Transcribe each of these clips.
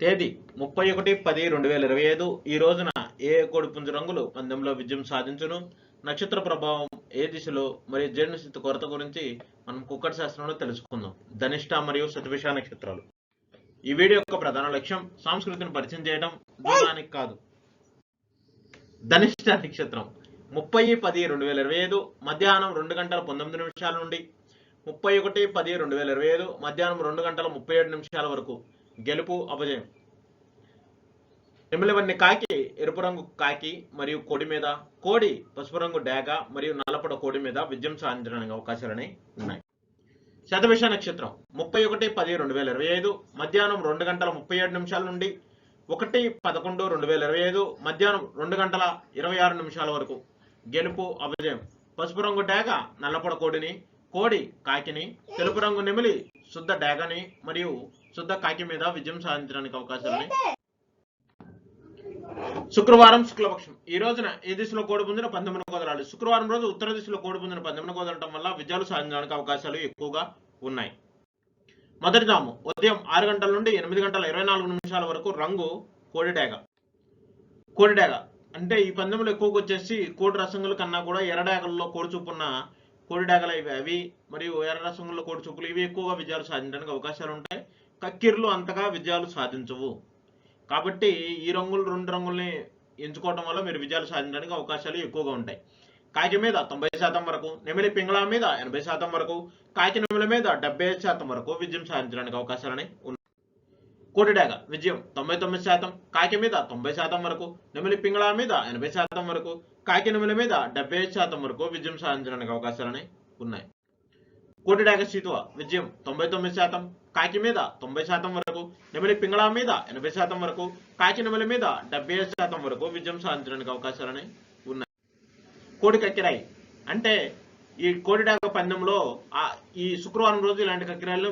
తేదీ ముప్పై ఒకటి పది రెండు వేల ఇరవై ఐదు. ఈ రోజున ఏ కోడిపుంజు రంగులు పందెంలో విజయం సాధించును? నక్షత్ర ప్రభావం ఏ దిశలో? మరియు జీర్ణస్థితి కొరత గురించి మనం కుక్కటి శాస్త్రంలో తెలుసుకుందాం. ధనిష్ట మరియు శతవిష నక్షత్రాలు. ఈ వీడియో యొక్క ప్రధాన లక్ష్యం సంస్కృతిని పరిచయం చేయడం. దూరానికి కాదు. ధనిష్ట నక్షత్రం. ముప్పై పది రెండు వేల ఇరవై ఐదు. మధ్యాహ్నం రెండు గంటల పంతొమ్మిది నిమిషాల నుండి ముప్పై ఒకటి పది రెండు వేల ఇరవై ఐదు. మధ్యాహ్నం రెండు గంటల ముప్పై ఏడు నిమిషాల వరకు గెలుపు అపజయం. నిమిలవన్ని కాకి ఎరుపు రంగు కాకి మరియు కోడి మీద కోడి పసుపు రంగు డేగ మరియు నల్లపడ కోడి మీద విజయం సాధించడానికి అవకాశాలని ఉన్నాయి. శతవిష నక్షత్రం ముప్పై ఒకటి పది రెండు వేల ఇరవై ఐదు మధ్యాహ్నం రెండు గంటల ముప్పై ఏడు నిమిషాల నుండి ఒకటి పదకొండు రెండు వేల ఇరవై ఐదు మధ్యాహ్నం రెండు గంటల ఇరవై ఆరు నిమిషాల వరకు గెలుపు అపజయం. పసుపు రంగు డేగ నల్లపొడ కోడిని కోడి కాకిని తెలుపు రంగు నెమిలి శుద్ధ డాగని మరియు శుద్ధ కాకి మీద విజయం సాధించడానికి అవకాశాలని శుక్రవారం శుక్లపక్షం. ఈ రోజున ఏ దిశలో కోడి పుంజిన పంతొమ్మిది కుదరాలి శుక్రవారం రోజు ఉత్తర దిశలో కోడి పుంజిన పంతొమ్మిది కుదరడం వల్ల విజయాలు సాధించడానికి అవకాశాలు ఎక్కువగా ఉన్నాయి. మొదటి జాము ఉదయం ఆరు గంటల నుండి ఎనిమిది గంటల ఇరవై నాలుగు నిమిషాల వరకు రంగు కోడి డాగ. కోడి డాగ. అంటే ఈ పందెంలో ఎక్కువగా వచ్చేసి కోడి రసంగుల కన్నా కూడా ఎర్రడేగల్లో కోడి చూపున్న కోడిడాగలు ఇవి అవి మరియు ఎర్ర రసంగుల్లో కోడి చుక్కులు ఇవి ఎక్కువగా విజయాలు సాధించడానికి అవకాశాలు ఉంటాయి. కక్కిర్లు అంతగా విజయాలు సాధించవు. కాబట్టి ఈ రంగులు రెండు రంగుల్ని ఎంచుకోవడం వల్ల మీరు విజయాలు సాధించడానికి అవకాశాలు ఎక్కువగా ఉంటాయి. కాకి మీద తొంభై శాతం వరకు నెమిలి పింగళ మీద ఎనభై శాతం వరకు కాకి నెమిలి మీద డెబ్బై ఐదు శాతం వరకు విజయం సాధించడానికి అవకాశాలని ఉన్నాయి. కోటిడాగ విజయం తొంభై తొమ్మిది శాతం కాకి మీద తొంభై శాతం వరకు నెమిలి పింగళ మీద ఎనభై శాతం వరకు కాకినముల మీద డెబ్బై ఐదు శాతం వరకు విజయం సాధించడానికి అవకాశాలని ఉన్నాయి. కోటిడాక సీతువ విజయం తొంభై తొమ్మిది శాతం. కాకి మీద తొంభై శాతం వరకు నెమలి పింగళ మీద ఎనభై శాతం వరకు కాకి నెమలి మీద డెబ్బై ఐదు శాతం వరకు విజయం సాధించడానికి అవకాశాలని ఉన్నాయి. కోడి కక్కిరాయి. అంటే ఈ కోడిడాక పందెంలో ఆ ఈ శుక్రవారం రోజు ఇలాంటి కక్కిరాయిలు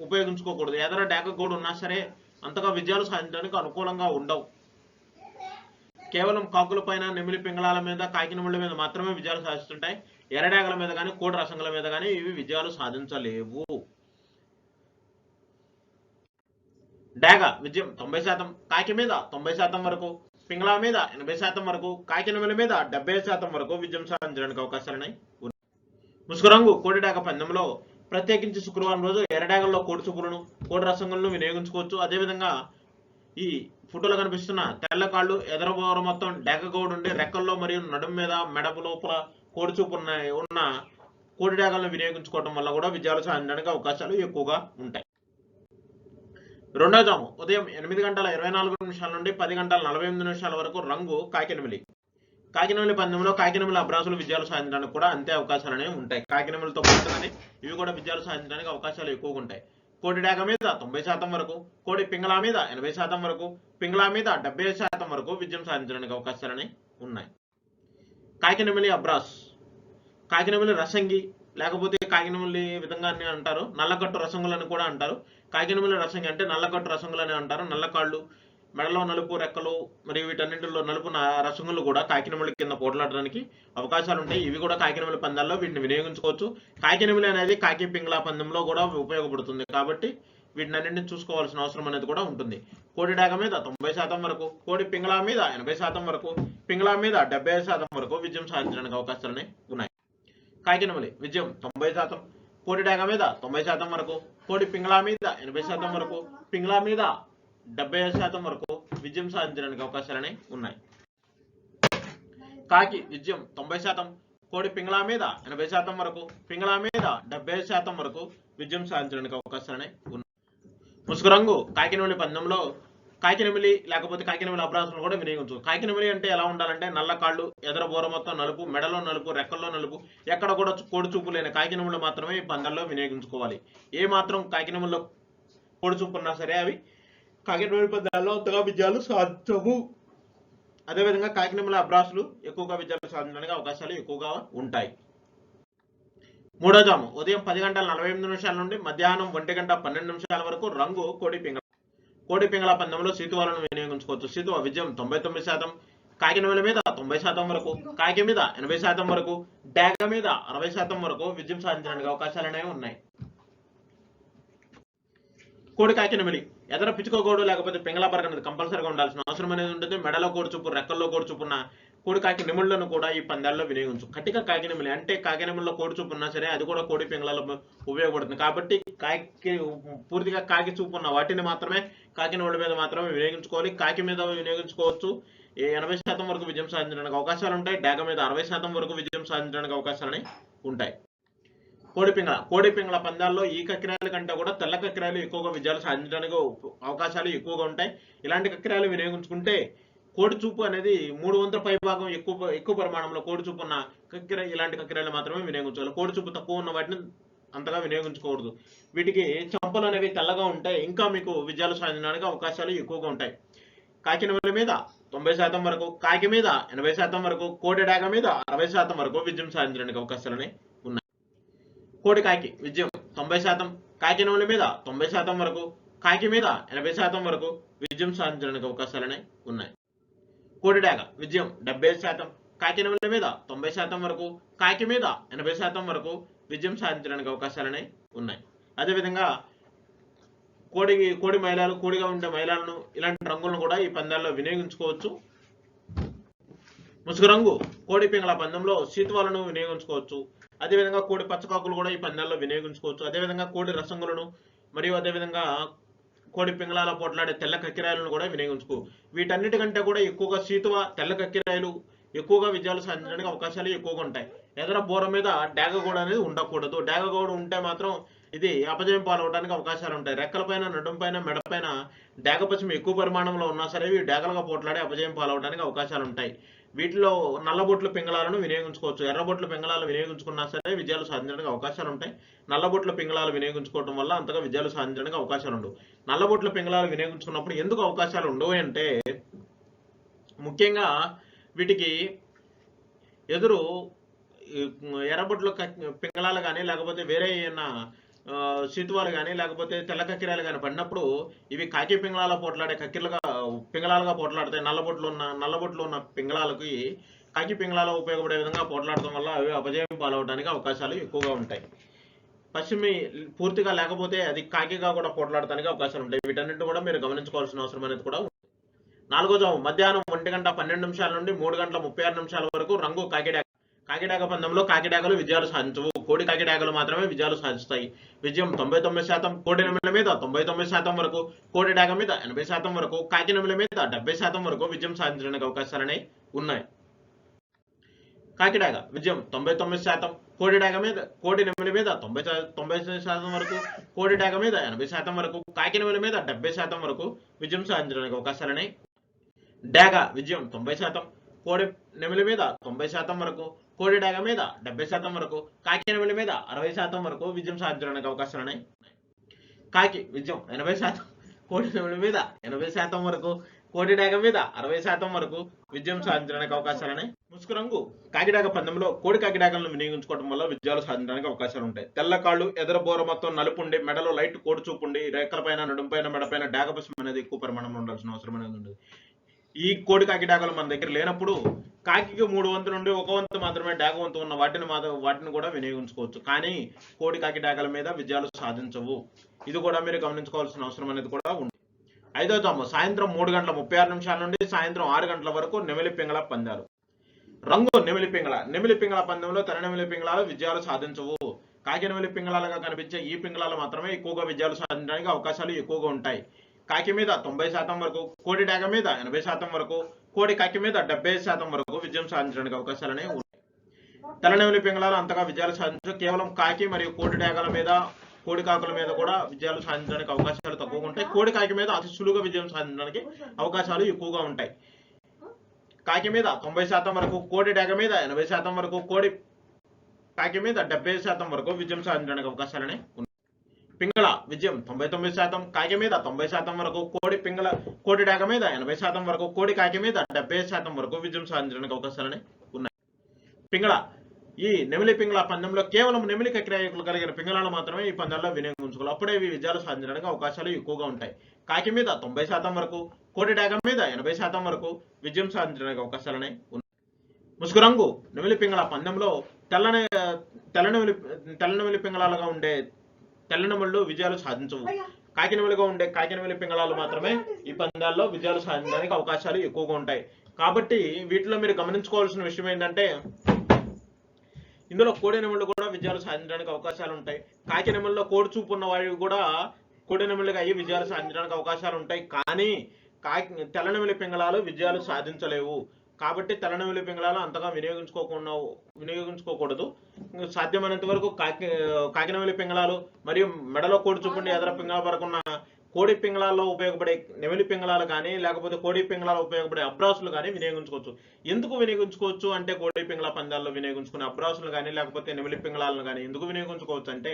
ఉపయోగించుకోకూడదు. ఏదైనా డాక కోడి ఉన్నా సరే అంతగా విజయాలు సాధించడానికి అనుకూలంగా ఉండవు. కేవలం కాకుల పైన నెమిలి పింగళాల మీద కాకినముళ్ళ మీద మాత్రమే విజయాలు సాధిస్తుంటాయి. ఎర్రడేగల మీద కానీ కోడి రసంగుల మీద కానీ ఇవి విజయాలు సాధించలేవు. డేగ విజయం తొంభై శాతం కాకి మీద తొంభై శాతం వరకు. పింగళా మీద ఎనభై శాతం వరకు. కాకినముల మీద డెబ్బై శాతం వరకు విజయం సాధించడానికి అవకాశాలున్నాయి ముసుగురంగు కోడి డేగ పందెంలో ప్రత్యేకించి శుక్రవారం రోజు ఎర్రడేగల్లో కోడి చూపులను కోడి రసంగులను వినియోగించుకోవచ్చు. అదేవిధంగా ఈ ఫోటోలో కనిపిస్తున్న తెల్ల కాళ్ళు ఎదరబోర మొత్తం డేగ గౌడు ఉండి రెక్కల్లో మరియు నడుము మీద మెడపు లోపల కోడి ఉన్న ఉన్న కోడి డేగలను వినియోగించుకోవడం వల్ల కూడా విజయాలు సాధించడానికి అవకాశాలు ఎక్కువగా ఉంటాయి. రెండో జాము. ఉదయం ఎనిమిది గంటల ఇరవై నాలుగు నిమిషాల నుండి పది గంటల నలభై ఎనిమిది నిమిషాల వరకు రంగు కాకినమిలి. కాకినమిలి పందెంలో కాకినమిలి అభ్రాసులు విజయాలు సాధించడానికి కూడా అంతే అవకాశాలనే ఉంటాయి. కాకినమిలితో పాటుగానే ఇవి కూడా విజయాలు సాధించడానికి అవకాశాలు ఎక్కువగా ఉంటాయి. కోడి డేగ మీద తొంభై శాతం వరకు కోడి పింగళా మీద ఎనభై శాతం వరకు పింగళా మీద డెబ్బై శాతం వరకు విజయం సాధించడానికి అవకాశాలని ఉన్నాయి. కాకినమిలి అబ్రాస్ కాకినమిలి రసంగి లేకపోతే కాకినమిలి విధంగా అని అంటారు? నల్లగట్టు రసంగులని కూడా అంటారు. కాకినమిలి రసంగి అంటే నల్లగట్టు రసంగులని అంటారు. నల్లకాళ్ళు మెడలో నలుపు రెక్కలు మరియు వీటన్నింటిలో నలుపు రసంగులు కూడా కాకినమిలి కింద పోట్లాడడానికి అవకాశాలు ఉంటాయి. ఇవి కూడా కాకినమిలి పందాల్లో వీటిని వినియోగించుకోవచ్చు. కాకినమిలి అనేది కాకి పింగళా పందెంలో కూడా ఉపయోగపడుతుంది కాబట్టి వీటిని అన్నింటిని చూసుకోవాల్సిన అవసరం అనేది కూడా ఉంటుంది. కోడి డాగ మీద తొంభై శాతం వరకు కోడి పింగళా మీద ఎనభై శాతం వరకు పింగళా మీద డెబ్బై శాతం వరకు విజయం సాధించడానికి అవకాశాలు ఉన్నాయి. కాకినమలి విజయం తొంభై శాతం కోడి డాగ మీద తొంభై శాతం వరకు కోడి పింగళా మీద ఎనభై శాతం వరకు పింగళా మీద డెబ్బై శాతం వరకు విజయం సాధించడానికి అవకాశాలనే ఉన్నాయి. కాకి విజయం తొంభై శాతం కోడి పింగళా మీద ఎనభై శాతం వరకు పింగళా మీద డెబ్బై శాతం వరకు విజయం సాధించడానికి అవకాశాలనే ఉన్నాయి. ముసుగు రంగు కాకినమిలి పందెంలో కాకినమిలి లేకపోతే కాకినమిలి అభ్రాసులు కూడా వినియోగించు కాకినమిలి అంటే ఎలా ఉండాలంటే నల్ల కాళ్ళు ఎదర బోర మొత్తం నలుపు మెడలో నలుపు రెక్కల్లో నలుపు ఎక్కడ కూడా కోడి చూపు లేని కాకినములు మాత్రమే ఈ పందెంలో వినియోగించుకోవాలి. ఏ మాత్రం కాకినమిలో కోడి చూపు ఉన్నా సరే అవి కాకినాడ పదాల్లో అంతగా విజయాలు సాధించవు అదేవిధంగా కాకినాడ అభ్రాసులు ఎక్కువగా విజయాలు సాధించడానికి అవకాశాలు ఎక్కువగా ఉంటాయి. మూడో జాము ఉదయం పది గంటల నలభై ఎనిమిది నిమిషాల నుండి మధ్యాహ్నం ఒంటి గంట పన్నెండు నిమిషాల వరకు రంగు కోడి పింగళ కోడి పింగళ పందెంలో సీతువాలను వినియోగించుకోవచ్చు. సీతువ విజయం తొంభై తొమ్మిది శాతం కాకినవేల మీద తొంభై శాతం వరకు కాకి మీద ఎనభై శాతం వరకు డాగ మీద అరవై శాతం వరకు విజయం సాధించడానికి అవకాశాలు అనేవి ఉన్నాయి. కోడి కాకి మరి. ఎదర పిచ్చుకోగోడు లేకపోతే పింగళాపరక అనేది కంపల్సరీగా ఉండాల్సిన అవసరం అనేది ఉంటుంది. మెడలో కోడి చూపు రెక్కల్లో కోడి చూపున్న కోడి కాకి నిముళ్ళను కూడా ఈ పందాల్లో వినియోగించు. కటిక కాకినెమిలి అంటే కాకి కోడి చూపు ఉన్నా సరే అది కూడా కోడి పింగళాలు ఉపయోగపడుతుంది. కాబట్టి కాకి పూర్తిగా కాకి చూపు ఉన్న వాటిని మాత్రమే కాకి మీద మాత్రమే వినియోగించుకోవాలి. కాకి మీద వినియోగించుకోవచ్చు. ఎనభై శాతం వరకు విజయం సాధించడానికి అవకాశాలు ఉంటాయి. డాగ మీద అరవై శాతం వరకు విజయం సాధించడానికి అవకాశాలని ఉంటాయి. కోడిపింగళ. కోడిపింగళ పందాల్లో ఈ కక్రాయల కంటే కూడా తెల్ల కక్రాయలు ఎక్కువగా విజయాలు సాధించడానికి అవకాశాలు ఎక్కువగా ఉంటాయి. ఇలాంటి కక్రాయలు వినియోగించుకుంటే కోడి చూపు అనేది మూడు వందల పై భాగం ఎక్కువ ఎక్కువ పరిమాణంలో కోడి చూపు ఉన్న కక్కిర ఇలాంటి కక్కిరాయలు మాత్రమే వినియోగించాలి కోడి చూపు తక్కువ ఉన్న వాటిని అంతగా వినియోగించకూడదు వీటికి చంపలు అనేవి తెల్లగా ఉంటే ఇంకా మీకు విజయాలు సాధించడానికి అవకాశాలు ఎక్కువగా ఉంటాయి. కాకినవల మీద తొంభై శాతం వరకు కాకి మీద ఎనభై శాతం వరకు కోడి డాగ మీద అరవై శాతం వరకు విజయం సాధించడానికి అవకాశాలని ఉన్నాయి. కోడి కాకి విజయం. తొంభై శాతం కాకినవల మీద తొంభై శాతం వరకు కాకి మీద ఎనభై శాతం వరకు విజయం సాధించడానికి అవకాశాలని ఉన్నాయి. కోడి డాగ విజయం డెబ్బై శాతం కాకినవల మీద తొంభై శాతం వరకు కాకి మీద ఎనభై శాతం వరకు విజయం సాధించడానికి అవకాశాలని ఉన్నాయి. అదేవిధంగా కోడి కోడి మైలాలు కోడిగా ఉండే మైలాలను ఇలాంటి రంగులను కూడా ఈ పందాల్లో వినియోగించుకోవచ్చు. ముసుగు రంగు కోడి పింగళ పందెంలో శీతవాలను వినియోగించుకోవచ్చు. అదేవిధంగా కోడి పచ్చకాకులు కూడా ఈ పందాల్లో వినియోగించుకోవచ్చు. అదేవిధంగా కోడి రసంగులను మరియు అదేవిధంగా కోడి పింగళాల పోట్లాడే తెల్ల కక్కిరాయలను కూడా వినియోగించుకో. వీటన్నిటికంటే కూడా ఎక్కువగా శీతువ తెల్ల కక్కిరాయలు ఎక్కువగా విజయాలు సాధించడానికి అవకాశాలు ఎక్కువగా ఉంటాయి. ఎదర బోర మీద డాగగోడ అనేది ఉండకూడదు. డాగగోడ ఉంటే మాత్రం ఇది అపజయం పాలవడానికి అవకాశాలు ఉంటాయి. రెక్కల పైన నడుం పైన మెడ పైన డాగపశ్చిమ ఎక్కువ పరిమాణంలో ఉన్నా సరే ఇవి డాగలుగా పోట్లాడే అపజయం పాలవడానికి అవకాశాలు ఉంటాయి. వీటిలో నల్లబొట్లు పింగళాలను వినియోగించుకోవచ్చు. ఎర్రబొట్లు పింగళాలు వినియోగించుకున్నా సరే విజయాలు సాధించడానికి అవకాశాలు ఉంటాయి. నల్లబొట్ల పింగళాలు వినియోగించుకోవడం వల్ల అంతగా విజయాలు సాధించడానికి అవకాశాలు ఉండవు. నల్లబొట్ల పింగళాలు వినియోగించుకున్నప్పుడు ఎందుకు అవకాశాలు ఉండవు అంటే ముఖ్యంగా వీటికి ఎదురు ఎర్రబొట్ల ఎర్రబొట్లు పింగళాలు కానీ లేకపోతే వేరే ఏమైనా శీతువాలు కానీ లేకపోతే తెల్ల కక్కిరాలు కానీ పడినప్పుడు ఇవి కాకి పింగళాల పోట్లాడే కక్కిరలుగా పింగళాలుగా పోట్లాడతాయి. నల్లబొట్లు ఉన్న నల్లబొట్లు ఉన్న పింగళాలకి కాకి పింగళాలు ఉపయోగపడే విధంగా పోట్లాడటం వల్ల అవి అపజయం పాలవడానికి అవకాశాలు ఎక్కువగా ఉంటాయి. పశ్చిమి పూర్తిగా లేకపోతే అది కాకిగా కూడా పోట్లాడటానికి అవకాశాలు ఉంటాయి. వీటన్నింటి కూడా మీరు గమనించుకోవాల్సిన అవసరం అనేది కూడా ఉంది. నాలుగో జాము మధ్యాహ్నం ఒంటి గంట పన్నెండు నిమిషాల నుండి మూడు గంటల ముప్పై ఆరు నిమిషాల వరకు రంగు కాకిడాక కాకిడాక పందెంలో కాకిడాకలు విజయాలు సాధించవు. కోడి కాకిడాకలు మాత్రమే విజయాలు సాధిస్తాయి. విజయం తొంభై తొమ్మిది శాతం కోడి నెమిల మీద తొంభై తొమ్మిది శాతం వరకు కోడి డాక మీద ఎనభై శాతం వరకు కాకి నెమల మీద డెబ్బై శాతం వరకు విజయం సాధించడానికి అవకాశాలనే ఉన్నాయి. కాకిడాక విజయం తొంభై తొమ్మిది శాతం కోడి డాక మీద కోడి నెమిలి మీద తొంభై తొంభై శాతం వరకు కోడి డాక మీద ఎనభై శాతం వరకు కాకి నెమిలి మీద డెబ్బై శాతం వరకు విజయం సాధించడానికి అవకాశాలనే డాగ విజయం తొంభై శాతం కోడి నెమిలి మీద తొంభై శాతం వరకు కోడిడాగ మీద డెబ్బై శాతం వరకు కాకి మీద అరవై శాతం వరకు విజయం సాధించడానికి ఉన్నాయి. కాకి విజయం ఎనభై శాతం కోడి మీద ఎనభై శాతం వరకు కోడిడాగ మీద అరవై శాతం వరకు విజయం సాధించడానికి అవకాశాలన్నాయి ముసుకు రంగు కాకిడాక పందెంలో కోడి కాకిడాగలను వినియోగించుకోవడం వల్ల విజయాలు సాధించడానికి అవకాశాలు ఉంటాయి. తెల్ల కాళ్ళు ఎదుర బోర మొత్తం నలుపుండి మెడలో లైట్ కోడి చూపుండి రేఖల పైన నడుం పైన మెడ పైన డాగపశం అనేది ఎక్కువ పరిమాణంలో ఉండాల్సిన అవసరం అనేది ఉండదు. ఈ కోడి కాకిడాగలు మన దగ్గర లేనప్పుడు కాకికి మూడు వంతులు నుండి ఒక వంతు మాత్రమే డాక వంతు ఉన్న వాటిని మాత్రం వాటిని కూడా వినియోగించుకోవచ్చు. కానీ కోడి కాకి డాకల మీద విజయాలు సాధించవు. ఇది కూడా మీరు గమనించుకోవాల్సిన అవసరం అనేది కూడా ఉంది. ఐదో తాము సాయంత్రం మూడు గంటల ముప్పై ఆరు నిమిషాల నుండి సాయంత్రం ఆరు గంటల వరకు నెమిలి పింగళ పందాలు. రంగు నెమిలి పింగళ. నెమిలి పింగళ పందెంలో తెర నెమిలి పింగళాలు విజయాలు సాధించవు. కాకి నెమిలి పింగళాలుగా కనిపించే ఈ పింగళాలు మాత్రమే ఎక్కువగా విజయాలు సాధించడానికి అవకాశాలు ఎక్కువగా ఉంటాయి. కాకి మీద తొంభై శాతం వరకు కోడి డాగ మీద ఎనభై శాతం వరకు కోడి కాకి మీద డెబ్బై శాతం వరకు విజయం సాధించడానికి అవకాశాలనే ఉన్నాయి. తెల్లనెమిలి పింగళాలు అంతగా విజయాలు సాధించు కేవలం కాకి మరియు కోడి డేగల మీద కోడి కాకుల మీద కూడా విజయాలు సాధించడానికి అవకాశాలు తక్కువగా ఉంటాయి. కోడి కాకి మీద అతి సులువుగా విజయం సాధించడానికి అవకాశాలు ఎక్కువగా ఉంటాయి. కాకి మీద తొంభై శాతం వరకు కోడి డేగ మీద ఎనభై శాతం వరకు కోడి కాకి మీద డెబ్బై శాతం వరకు విజయం సాధించడానికి అవకాశాలనే ఉన్నాయి. పింగళ విజయం తొంభై తొమ్మిది శాతం కాకి మీద తొంభై శాతం వరకు కోడి పింగళ కోడి డాక మీద ఎనభై శాతం వరకు కోడి కాకి మీద డెబ్బై శాతం వరకు విజయం సాధించడానికి అవకాశాలనే ఉన్నాయి. పింగళ ఈ నెమిలి పింగళ పందెంలో కేవలం నెమిలి కక్రియాయకులు కలిగిన పింగళాలు మాత్రమే ఈ పందెంలో వినియోగించుకోవాలి అప్పుడే ఇవి విజయాలు సాధించడానికి అవకాశాలు ఎక్కువగా ఉంటాయి. కాకి మీద తొంభై శాతం వరకు కోడి డాక మీద ఎనభై శాతం వరకు విజయం సాధించడానికి అవకాశాలనే ఉన్నాయి. ముసుగు రంగు నెమిలి పింగళ పందెంలో తెల్లని తెల్లనెమిలి తెల్లనెమిలి పింగళాలుగా ఉండే తెల్లనెమిళ్ళు విజయాలు సాధించవు. కాకినవలిగా ఉండే కాకినవలి పింగళాలు మాత్రమే ఈ పందాల్లో విజయాలు సాధించడానికి అవకాశాలు ఎక్కువగా ఉంటాయి. కాబట్టి వీటిలో మీరు గమనించుకోవాల్సిన విషయం ఏంటంటే ఇందులో కోడెనెమళ్ళు కూడా విజయాలు సాధించడానికి అవకాశాలు ఉంటాయి. కాకినెమల్లో కోడి చూపు ఉన్న వారికి కూడా కోడెనెమళ్ళగా అయ్యి విజయాలు సాధించడానికి అవకాశాలు ఉంటాయి. కానీ కాకి తెల్లనెమిలి పింగళాలు విజయాలు సాధించలేవు. కాబట్టి తెల్లనెమిలి పింగళాలు అంతగా వినియోగించుకోకుండా వినియోగించుకోకూడదు. సాధ్యమైనంత వరకు కాకి కాకినెమిలి పింగళాలు మరియు మెడలో కోడి చూపండి ఎదర పింగళ వరకు ఉన్న కోడి పింగళాల్లో ఉపయోగపడే నెమిలి పింగళాలు కానీ లేకపోతే కోడి పింగళాలు ఉపయోగపడే అబ్రాసులు కానీ వినియోగించుకోవచ్చు. ఎందుకు వినియోగించుకోవచ్చు అంటే కోడి పింగళ పందాల్లో వినియోగించుకునే అబ్రాసులు కానీ లేకపోతే నెమిలి పింగళాలను కానీ ఎందుకు వినియోగించుకోవచ్చు అంటే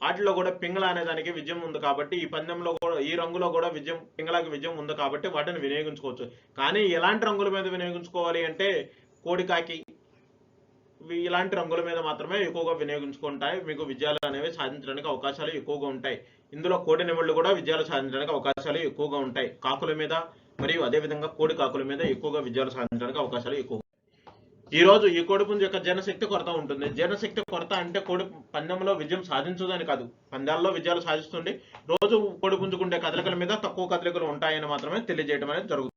వాటిలో కూడా పింగళ అనే దానికి విజయం ఉంది కాబట్టి ఈ పందెంలో కూడా ఈ రంగులో కూడా విజయం పింగళకి విజయం ఉంది కాబట్టి వాటిని వినియోగించుకోవచ్చు. కానీ ఎలాంటి రంగుల మీద వినియోగించుకోవాలి అంటే కోడికాకి ఇలాంటి రంగుల మీద మాత్రమే ఎక్కువగా వినియోగించుకుంటాయి. మీకు విజయాలు అనేవి సాధించడానికి అవకాశాలు ఎక్కువగా ఉంటాయి. ఇందులో కోడి నెమళ్ళు కూడా విజయాలు సాధించడానికి అవకాశాలు ఎక్కువగా ఉంటాయి. కాకుల మీద మరియు అదేవిధంగా కోడి కాకుల మీద ఎక్కువగా విజయాలు సాధించడానికి అవకాశాలు ఎక్కువ ఈ రోజు ఈ కోడి యొక్క జనశక్తి కొరత ఉంటుంది. జనశక్తి కొరత అంటే కోడి పందెంలో విజయం సాధించదని కాదు. పందాల్లో విజయాలు సాధిస్తుంది. రోజు కోడి కదలికల మీద తక్కువ కదలికలు ఉంటాయని మాత్రమే తెలియజేయడం అనేది జరుగుతుంది